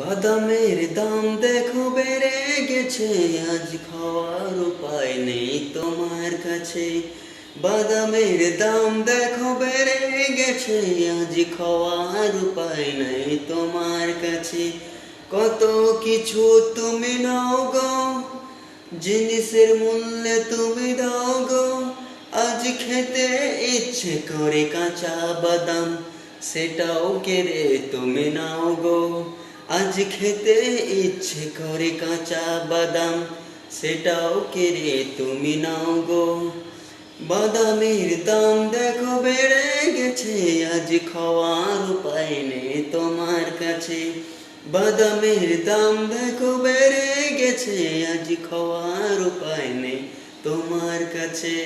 বাদামের দাম দেখো বেড়ে গেছে, আজ খাওয়ার উপায় নেই তোমার কাছে। বাদামের দাম দেখো বেড়ে গেছে, আজ খাওয়ার উপায় নেই তোমার কাছে। কত কিছু তুমি নাও গো, জিনিসের মূল্যে তুমি দাও গো। আজ খেতে ইচ্ছে করে কাঁচা বাদাম, সেটাও কেড়ে তুমি নাও গো। আজ খেতে ইচ্ছে করে কাঁচা বাদাম, সেটাও কেড়ে তুমি নাও গো। বাদামের দাম দেখো, বেড়ে গেছে, আজ খাওয়ার উপায় নেই তোমার কাছে। বাদামের দাম দেখো, বেড়ে গেছে, আজ খাওয়ার উপায় নেই তোমার কাছে।